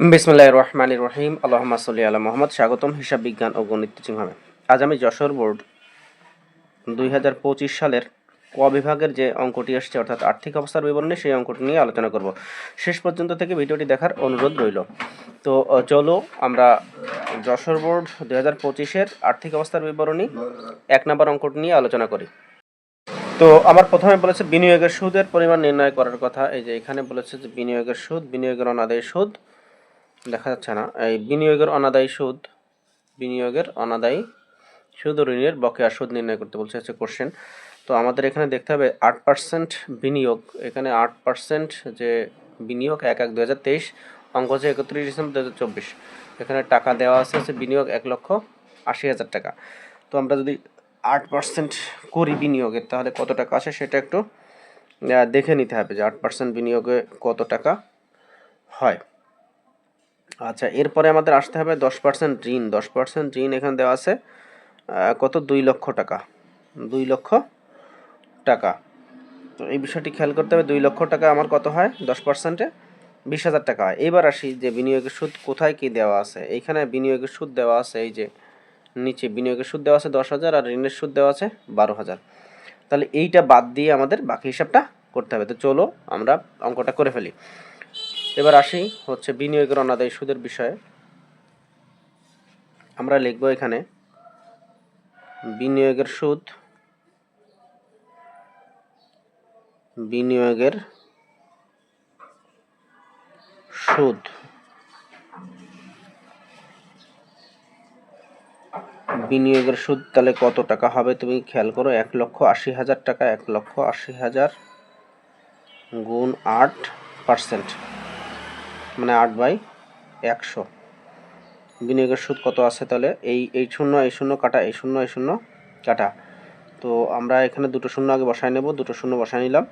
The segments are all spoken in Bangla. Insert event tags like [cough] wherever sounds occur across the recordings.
বিসমুল্লাহ রহমান রহিম। আল্লাহমা সাল্লি আলা মোহাম্মদ। স্বাগতম হিসাব বিজ্ঞান ও গণিত চিংভাবে আজ আমি যশোর বোর্ড দুই হাজার পঁচিশ সালের ক বিভাগের যে অঙ্কটি এসছে অর্থাৎ আর্থিক অবস্থার বিবরণী সেই অঙ্কটি নিয়ে আলোচনা করব। শেষ পর্যন্ত থেকে ভিডিওটি দেখার অনুরোধ রইল। তো চলো আমরা যশোর বোর্ড দুই হাজার পঁচিশের আর্থিক অবস্থার বিবরণী এক নম্বর অঙ্কটি নিয়ে আলোচনা করি। তো, আমার প্রথমে বলেছে বিনিয়োগের সুদের পরিমাণ নির্ণয় করার কথা। এই যে এখানে বলেছে যে বিনিয়োগের সুদ, বিনিয়োগের অনাদায়ী সুদ। দেখা যাচ্ছে না। এই বিনিয়োগের অনাদায়ী সুদ, বিনিয়োগের অনাদায়ী সুদ ও ঋণের বকেয়া সুদ নির্ণয় করতে বলছে হচ্ছে কোশ্চেন। তো আমাদের এখানে দেখতে হবে আট পার্সেন্ট বিনিয়োগ। এখানে আট পার্সেন্ট যে বিনিয়োগ এক এক দু হাজার তেইশ, অঙ্ক হচ্ছে একত্রিশ ডিসেম্বর দু হাজার চব্বিশ। এখানে টাকা দেওয়া আছে হচ্ছে বিনিয়োগ এক লক্ষ আশি হাজার টাকা। তো আমরা যদি আট পার্সেন্ট করি বিনিয়োগের, তাহলে কত টাকা আসে সেটা একটু দেখে নিতে হবে যে আট পার্সেন্ট বিনিয়োগে কত টাকা হয়। আচ্ছা এরপরে আমাদের আসতে হবে দশ পার্সেন্ট ঋণ। দশ পার্সেন্ট ঋণ এখানে দেওয়া আছে কত? দুই লক্ষ টাকা। দুই লক্ষ টাকা। তো এই বিষয়টি খেয়াল করতে হবে, দুই লক্ষ টাকা আমার কত হয়? দশ পার্সেন্টে বিশ হাজার টাকা হয়। আসি যে বিনিয়োগের সুদ কোথায় কি দেওয়া আছে। এইখানে বিনিয়োগের সুদ দেওয়া আছে, এই যে নিচে বিনিয়োগের সুদ দেওয়া আছে দশ হাজার আর ঋণের সুদ দেওয়া আছে বারো হাজার। তাহলে এইটা বাদ দিয়ে আমাদের বাকি হিসাবটা করতে হবে। তো চলো আমরা অঙ্কটা করে ফেলি। এবার আসি হচ্ছে বিনিয়োগের অনাদায়ী সুদের বিষয়ে। আমরা লিখব এখানে, বিনিয়োগের সুদ বিনিয়োগের সুদ। বিনিয়োগের সুদ তাহলে কত টাকা হবে তুমি খেয়াল করো? এক লক্ষ আশি হাজার টাকা, এক লক্ষ আশি হাজার গুণ আট পার্সেন্ট। মানে আট বাই একশো। বিনিয়োগের সুদ কত আছে তাহলে? এই এই শূন্য এই শূন্য কাটা, এই শূন্য এই শূন্য কাটা। তো আমরা এখানে দুটো শূন্য আগে বসায় নেব, দুটো শূন্য বসায় নিলাম।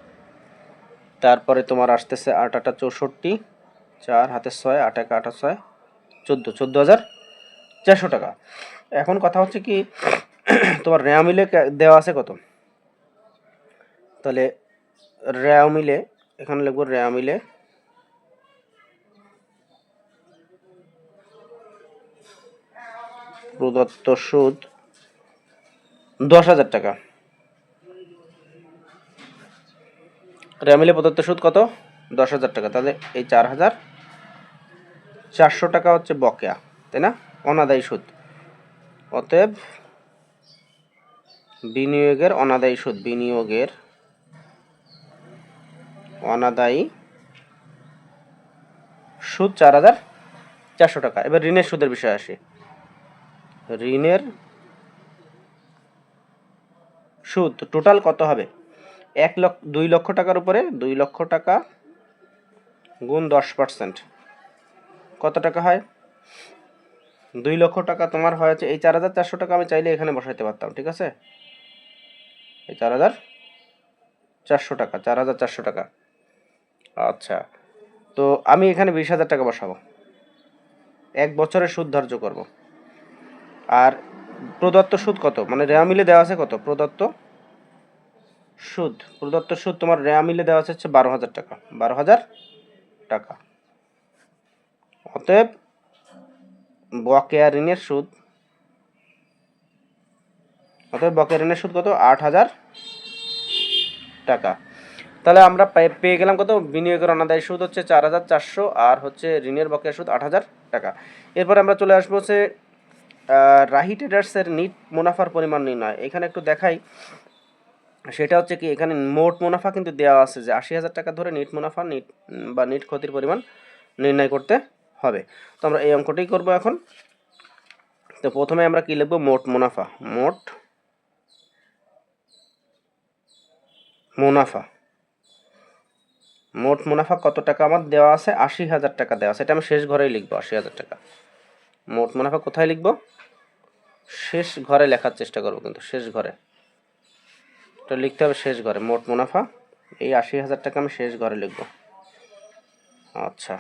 তারপরে তোমার আসতেছে আট আটা চৌষট্টি, চার, হাতে ছয়, আট, এক, আটা, ছয়, চোদ্দ চোদ্দ হাজার চারশো টাকা। এখন কথা হচ্ছে কি, তোমার রেয়া মিলে দেওয়া আছে কত? তাহলে রেয়া মিলে, এখানে লিখব রেয়া মিলে প্রদত্ত সুদ দশ হাজার টাকা। রেমিলে প্রদত্ত সুদ কত? দশ হাজার টাকা। তাহলে এই চার হাজার চারশো টাকা হচ্ছে বকেয়া, তাই না? অনাদায়ী সুদ। অতএব বিনিয়োগের অনাদায়ী সুদ, বিনিয়োগের অনাদায়ী সুদ চার হাজার চারশো টাকা। এবার ঋণের সুদের বিষয়ে আসি। ঋণের সুদ টোটাল কত হবে? এক লক্ষ, দুই লক্ষ টাকার উপরে দুই লক্ষ টাকা গুণ দশ পার্সেন্ট কত টাকা হয়? দুই লক্ষ টাকা তোমার হয়েছে, এই চার হাজার চারশো টাকা আমি চাইলে এখানে বসাইতে পারতাম, ঠিক আছে? এই চার হাজার চারশো টাকা, চার হাজার চারশো টাকা। আচ্ছা তো আমি এখানে বিশ হাজার টাকা বসাবো। এক বছরের সুদ ধার্য করব। আর প্রদত্ত সুদ কত? মানে রেয়া মিলে দেওয়া আছে কত? প্রদত্ত সুদ। প্রদত্ত সুদ তোমার রেয়া মিলে দেওয়া আছে হচ্ছে বারো হাজার টাকা। বারো হাজার টাকা। অতএব বকেয়া ঋণের সুদ। অতএব বকেয়া ঋণের সুদ কত? আট হাজার টাকা। তাহলে আমরা পেয়ে- গেলাম কত? বিনিয়োগের অনাদায়ী সুদ হচ্ছে চার হাজার চারশো আর হচ্ছে ঋণের বকেয়া সুদ আট হাজার টাকা। এরপর আমরা চলে আসব হচ্ছে রাহি ট্রেডার্সের নিট মুনাফার পরিমাণ নির্ণয়। এখানে একটু দেখাই। সেটা হচ্ছে কি, এখানে মোট মুনাফা কিন্তু দেওয়া আছে যে আশি হাজার টাকা ধরে নিট মুনাফা, নিট বা নিট ক্ষতির পরিমাণ নির্ণয় করতে হবে। তো আমরা এই অঙ্কটাই করব এখন। তো প্রথমে আমরা কি লিখব? মোট মুনাফা। মোট মুনাফা। মোট মুনাফা কত টাকা? আমার দেওয়া আছে আশি হাজার টাকা দেওয়া আছে। এটা আমি শেষ ঘরেই লিখব, আশি হাজার টাকা। মোট মুনাফা কোথায় লিখব? শেষ ঘরে লেখার চেষ্টা করব কিন্তু, শেষ ঘরে। তো লিখতে হবে শেষ ঘরে, মোট মুনাফা। এই আশি হাজার টাকা আমি শেষ ঘরে লিখব। আচ্ছা।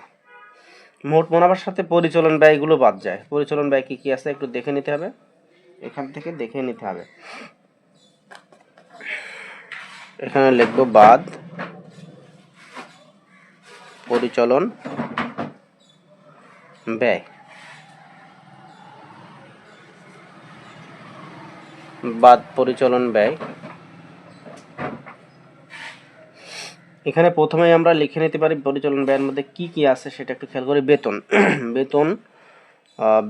মোট মুনাফার সাথে পরিচালন ব্যয়গুলো বাদ যায়। পরিচালন ব্যয় কী কী আছে একটু দেখে নিতে হবে। এখান থেকে দেখে নিতে হবে। এখানে লিখব বাদ। পরিচালন ব্যয়। বাদ পরিচালন ব্যয়। এখানে প্রথমেই আমরা লিখে নিতে পারি পরিচালন ব্যয়ের মধ্যে কি কি আছে, সেটা একটু খেয়াল করি বেতন। [clears throat] বেতন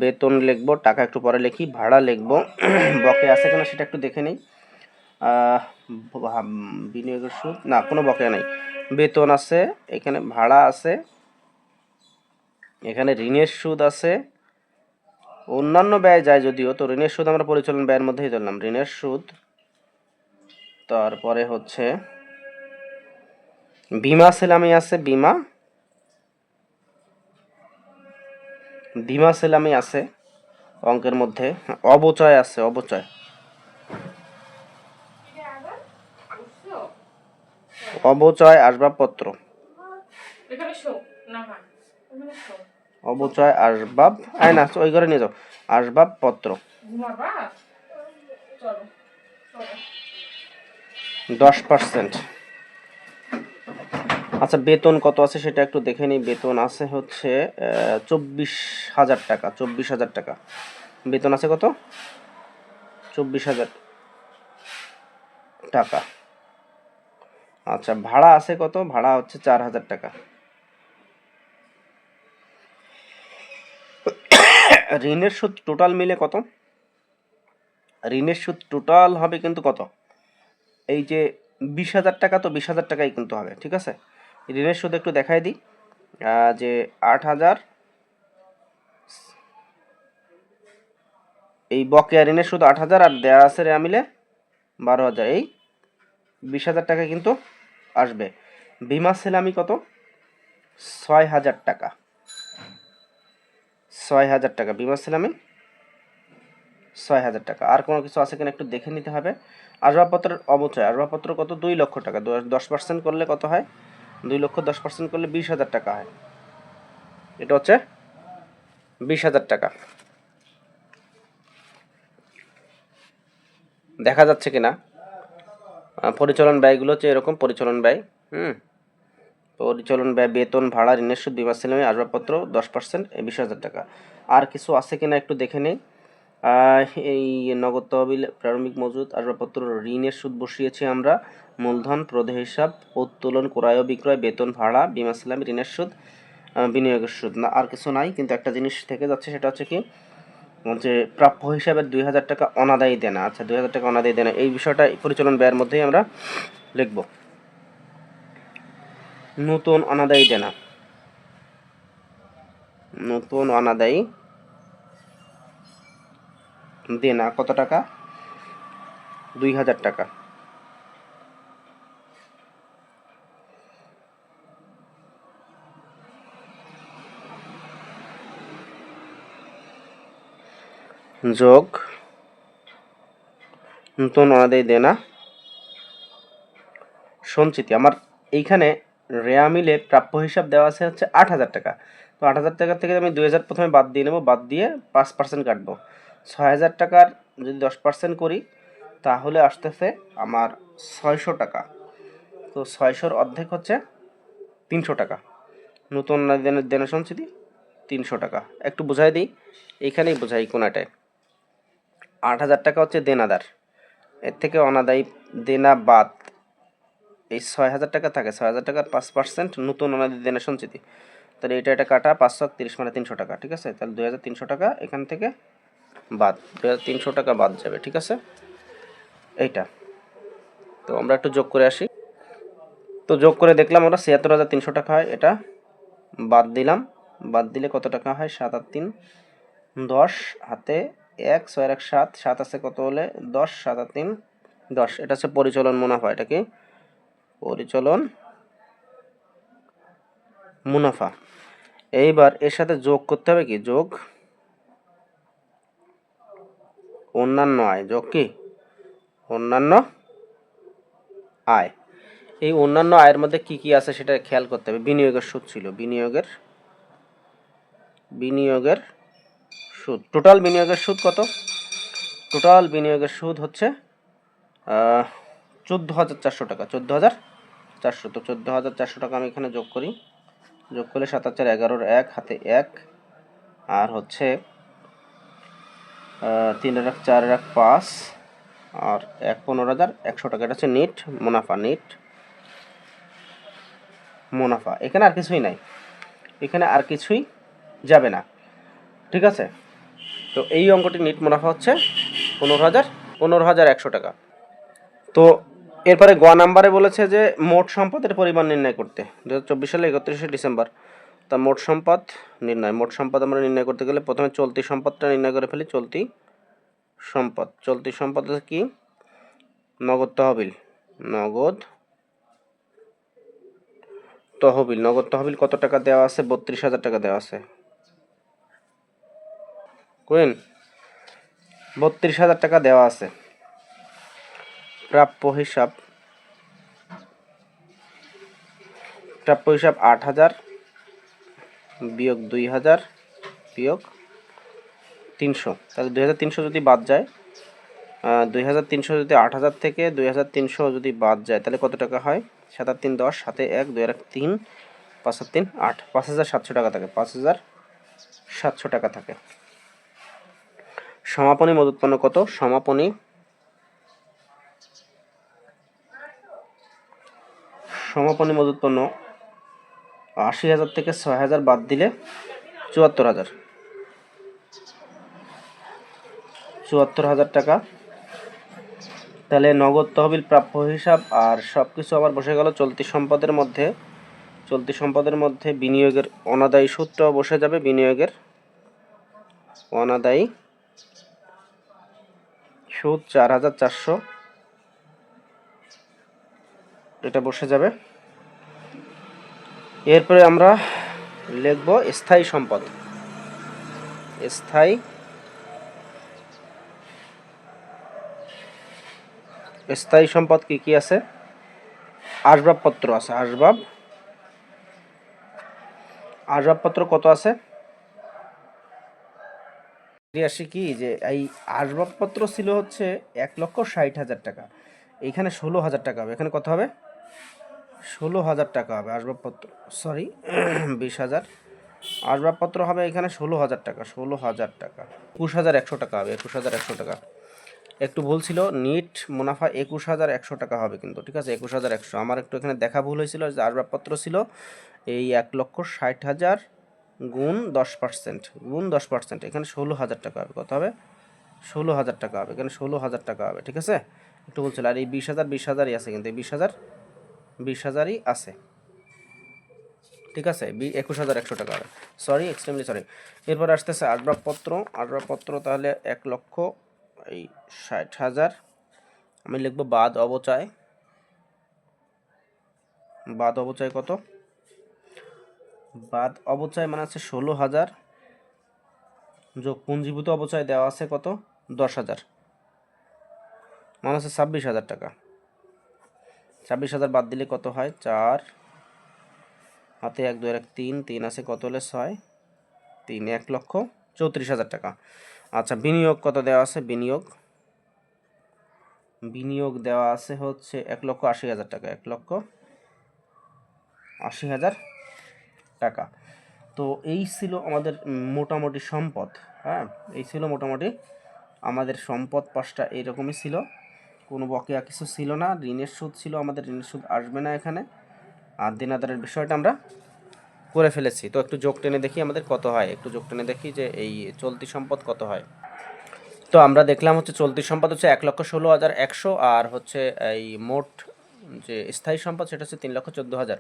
বেতন লিখব, টাকা একটু পরে লিখি, ভাড়া লিখব [clears throat] বকে আছে কিনা সেটা একটু দেখে নিই। বিনিয়োগের সুদ? না, কোনো বকেয়া নেই। বেতন আছে, এখানে ভাড়া আছে, এখানে ঋণের সুদ আছে অন্যান্য ব্যয় যায় যদিও, তো ঋণের সুদ আমরা পরিচালন ব্যয়ের মধ্যেই ধরলাম। ঋণের সুদ, তারপরে হচ্ছে বিমা সেলামি আছে, বিমা বিমা সেলামি আছে অঙ্কের মধ্যে, অবচয় আছে, অবচয়। অবচয় আসবাবপত্র। অবচয় আসবাব। আয় না, ওই ঘরে নিয়ে যাও। চলো চলো দশ পার্সেন্ট। আচ্ছা বেতন কত আছে সেটা একটু দেখে নিই। বেতন আছে হচ্ছে চব্বিশ হাজার টাকা, চব্বিশ হাজার টাকা। বেতন আছে কত? চব্বিশ হাজার টাকা। আচ্ছা ভাড়া আছে কত? ভাড়া হচ্ছে চার হাজার টাকা। ঋণের সুদ টোটাল মিলে কত? ঋণের সুদ টোটাল হবে কিন্তু কত? এই যে বিশ হাজার টাকা, তো বিশ হাজার টাকাই কিন্তু হবে, ঠিক আছে? ঋণের সুদ একটু দেখাই দিই। যে আট হাজার, এই বকেয়া ঋণের সুদ আট হাজার আর দেয়া আছে রেয়া মিলে বারো হাজার। এই বিশ হাজার টাকা কিন্তু আসবে। বিমা সেলামি কত? ছয় হাজার টাকা। ছয় হাজার টাকা। বিমা সেলামি ছয় হাজার টাকা। আর কোনো কিছু আছে কিনা একটু দেখে নিতে হবে। আসবাবপত্রের অবচয়। আসবাবপত্র কত? দুই লক্ষ টাকা। দশ- পার্সেন্ট করলে কত হয়? দুই লক্ষ দশ পার্সেন্ট করলে বিশ হাজার টাকা হয়। এটা হচ্ছে বিশ হাজার টাকা। দেখা যাচ্ছে কিনা? পরিচালন ব্যয়গুলো হচ্ছে এরকম পরিচালন ব্যয়। হুম? পরিচালন ব্যয়, বেতন, ভাড়া, ঋণের সুদ বিমা সেলামি আসবাবপত্র, দশ পার্সেন্ট বিশ হাজার টাকা। আর কিছু আছে কিনা একটু দেখে নেই। এই নগদ তহবিল, প্রারম্ভিক মজুদ আসবাবপত্র, ঋণের সুদ বসিয়েছি আমরা। মূলধন, প্রদেয় হিসাব, উত্তোলন, ক্রয় বিক্রয়, বেতন, ভাড়া, বিমা সেলামি, ঋণের সুদ বিনিয়োগের সুদ। না, আর কিছু নাই, কিন্তু একটা জিনিস থেকে যাচ্ছে, সেটা হচ্ছে কি যে প্রাপ্য হিসাবে দুই হাজার টাকা অনাদায়ী দেনা। আচ্ছা দুই হাজার টাকা অনাদায়ী দেনা। এই বিষয়টা পরিচালন ব্যয়ের মধ্যেই আমরা লিখব। নতুন অনাদায়ী দেনা। নতুন অনাদায়ী দেনা কত টাকা? দুই হাজার টাকা। যোগ, নতুন অনাদায়ী দেনা, সঞ্চিতি। আমার এইখানে রেয়া মিলে প্রাপ্য হিসাব দেওয়া আছে হচ্ছে আট হাজার টাকা। তো আট হাজার টাকা থেকে আমি দুই হাজার প্রথমে বাদ দিয়ে নেব, বাদ দিয়ে পাঁচ পার্সেন্ট কাটবো। ছয় হাজার টাকার যদি দশ পার্সেন্ট করি, তাহলে আসতেছে আমার ছয়শো টাকা। তো ছয়শোর অর্ধেক হচ্ছে তিনশো টাকা। নতুন দেনা দেনা সঞ্চিতি তিনশো টাকা। একটু বুঝাই দিই, এইখানেই বোঝাই কোনাটায়। আট হাজার টাকা হচ্ছে দেনাদার। এর থেকে অনাদায়ী দেনা বাদ। এই ছয় হাজার টাকা থাকে, ছয় হাজার টাকার পাঁচ পার্সেন্ট নতুন অনাদায়ী দেনা সঞ্চিতি। তাহলে এটা এটা কাটা পাঁচশো তিরিশ মানে তিনশো টাকা, ঠিক আছে? তাহলে দুই হাজার তিনশো টাকা এখান থেকে বাদ, দুই হাজার তিনশো টাকা বাদ যাবে, ঠিক আছে? এইটা। তো আমরা একটু যোগ করে আসি। তো যোগ করে দেখলাম আমরা ছিয়াত্তর হাজার তিনশো টাকা হয়, এটা বাদ দিলাম। বাদ দিলে কত টাকা হয়? সাত আর তিন, দশ হাতে এক, ছয় এক সাত সাত আছে কত হলে? দশ, সাত আর তিন, দশ। এটা হচ্ছে পরিচালন মুনাফা, এটা কি? পরিচালন, মুনাফা। এইবার এর সাথে যোগ করতে হবে কি? যোগ অন্যান্য আয়। যোগ কি? অন্যান্য আয়। এই অন্যান্য আয়ের মধ্যে কি কি আছে সেটা খেয়াল করতে হবে। বিনিয়োগের সুদ ছিল। বিনিয়োগের বিনিয়োগের সুদ। টোটাল বিনিয়োগের সুদ কত? টোটাল বিনিয়োগের সুদ হচ্ছে চোদ্দ হাজার চারশো টাকা, চোদ্দ হাজার চারশো। তো চোদ্দ হাজার চারশো টাকা আমি এখানে যোগ করি। যোগ করলে সাত হাজার এগারোর এক, হাতে এক। আর হচ্ছে তিন রাখ চার রাখ পাঁচ। আর এক পনেরো হাজার একশো টাকা। এটা হচ্ছে নিট, মুনাফা নিট। মুনাফা। এখানে আর কিছুই নাই। এখানে আর কিছুই যাবে না। ঠিক আছে? তো এই অঙ্কটি নিট মুনাফা হচ্ছে পনেরো হাজার পনেরো হাজার একশো টাকা। তো এরপরে গ নাম্বারে বলেছে যে, মোট সম্পদের পরিমাণ নির্ণয় করতে। দু হাজার চব্বিশ সালে একত্রিশে ডিসেম্বর। তা মোট সম্পদ নির্ণয়। মোট সম্পদ আমরা নির্ণয় করতে গেলে প্রথমে চলতি সম্পদটা নির্ণয় করে ফেলি, চলতি সম্পদ। চলতি সম্পদ কি? নগদ তহবিল। নগদ তহবিল। নগদ তহবিল কত টাকা দেওয়া আছে? বত্রিশ হাজার টাকা দেওয়া আছে। কুইন, বত্রিশ হাজার টাকা দেওয়া আছে। প্রাপ্য হিসাব। প্রাপ্য হিসাব আট হাজার, বিয়োগ দুই হাজার, বিয়োগ তিনশো। তাহলে দুই হাজার তিনশো যদি বাদ যায় দুই হাজার তিনশো যদি আট হাজার থেকে দুই হাজার তিনশো যদি বাদ যায়, তাহলে কত টাকা হয়? সাত আট তিন দশ, সাতে এক, দুই আর এক তিন, পাঁচ সাত তিন আট। পাঁচ হাজার সাতশো টাকা থাকে, পাঁচ হাজার সাতশো টাকা থাকে। সমাপনী মদ উৎপন্ন কত? সমাপনী সমাপনী মদ পণ্য আশি হাজার থেকে ছয় হাজার বাদ দিলে চুয়াত্তর হাজার। চুয়াত্তর হাজার টাকা। তাহলে নগদ তহবিল প্রাপ্য হিসাব আর সব কিছু আবার বসে গেল চলতি সম্পদের মধ্যে। চলতি সম্পদের মধ্যে বিনিয়োগের অনাদায়ী সূত্র বসে যাবে বিনিয়োগের অনাদায়ী সুদ চার হাজার চারশো। এটা বসে যাবে। এরপরে আমরা লিখব স্থায়ী সম্পদ। স্থায়ী স্থায়ী সম্পদ কি কি আছে? আসবাবপত্র আছে, আসবাব। আসবাবপত্র কত আছে? আসি কি, যে এই আসবাবপত্র ছিল হচ্ছে এক লক্ষ ষাট হাজার টাকা। এখানে ষোলো হাজার টাকা হবে। এখানে কত হবে? ষোলো হাজার টাকা হবে আসবাবপত্র। সরি বিশ হাজার আসবাবপত্র হবে এখানে ষোলো হাজার টাকা ষোলো হাজার টাকা। একুশ হাজার একশো টাকা হবে একুশ হাজার একশো টাকা। একটু ভুল ছিল, নিট মুনাফা একুশ হাজার একশো টাকা হবে কিন্তু, ঠিক আছে? একুশ হাজার একশো। আমার একটু এখানে দেখা ভুল হয়েছিল, যে আসবাবপত্র ছিল এই এক লক্ষ ষাট হাজার গুণ দশ পার্সেন্ট, গুণ দশ পার্সেন্ট। এখানে ষোলো হাজার টাকা হবে, কত হবে? ষোলো হাজার টাকা হবে, এখানে ষোলো হাজার টাকা হবে, ঠিক আছে? একটু বলছিল আর এই বিশ হাজার বিশ হাজারই আছে কিন্তু, এই বিশ হাজার বিশ হাজারই আছে। ঠিক আছে? বি একুশ হাজার একশো টাকা। সরি এক্সট্রিমলি সরি এরপর আসতেছে আসবাবপত্র আসবাবপত্র তাহলে এক লক্ষ এই ষাট হাজার। আমি লিখব বাদ অবচয়। বাদ অবচয় কত? বাদ অবচয় মানে আছে ষোলো হাজার। যোগ পুঞ্জীভূত অবচয় দেওয়া আছে কত? দশ হাজার। মানে আছে ছাব্বিশ হাজার টাকা। ছাব্বিশ হাজার বাদ দিলে কত হয়? চার। হাতে এক, দুই এক, তিন। তিন আছে কত হলে ছয়? তিন, এক লক্ষ চৌত্রিশ হাজার টাকা। আচ্ছা বিনিয়োগ কত দেওয়া আছে? বিনিয়োগ। বিনিয়োগ দেওয়া আছে হচ্ছে এক লক্ষ আশি হাজার টাকা। এক লক্ষ আশি হাজার টাকা। তো এই ছিল আমাদের মোটামুটি সম্পদ হ্যাঁ? এই ছিল মোটামুটি আমাদের সম্পদ পাশটা এইরকমই ছিল। কোনো বকেয়া কিছু ছিল না, ঋণের সুদ ছিল, আমাদের ঋণের সুদ আসবে না এখানে। আর দিনাদারের বিষয়টা আমরা করে ফেলেছি। তো একটু যোগ টেনে দেখি আমাদের কত হয়। একটু যোগ টেনে দেখি যে এই চলতি সম্পদ কত হয়। তো আমরা দেখলাম হচ্ছে চলতি সম্পদ হচ্ছে এক লক্ষ ষোলো হাজার একশো আর হচ্ছে এই মোট যে স্থায়ী সম্পদ সেটা হচ্ছে তিন লক্ষ চোদ্দ হাজার।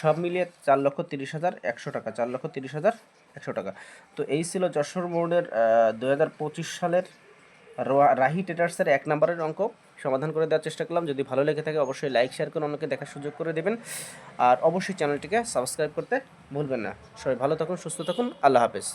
সব মিলিয়ে চার লক্ষ তিরিশ হাজার একশো টাকা, চার লক্ষ তিরিশ হাজার একশো টাকা। তো এই ছিল যশোর বোর্ডের দু হাজার পঁচিশ সালের রাহি ট্রেডার্সের এক নম্বরের অঙ্ক। সমাধান করে দেওয়ার চেষ্টা করলাম। যদি ভালো লেগে থাকে অবশ্যই লাইক শেয়ার করে অন্যকে দেখার সুযোগ করে দেবেন। আর অবশ্যই চ্যানেলটিকে সাবস্ক্রাইব করতে ভুলবেন না। সবাই ভালো থাকুন, সুস্থ থাকুন। আল্লাহ হাফেজ।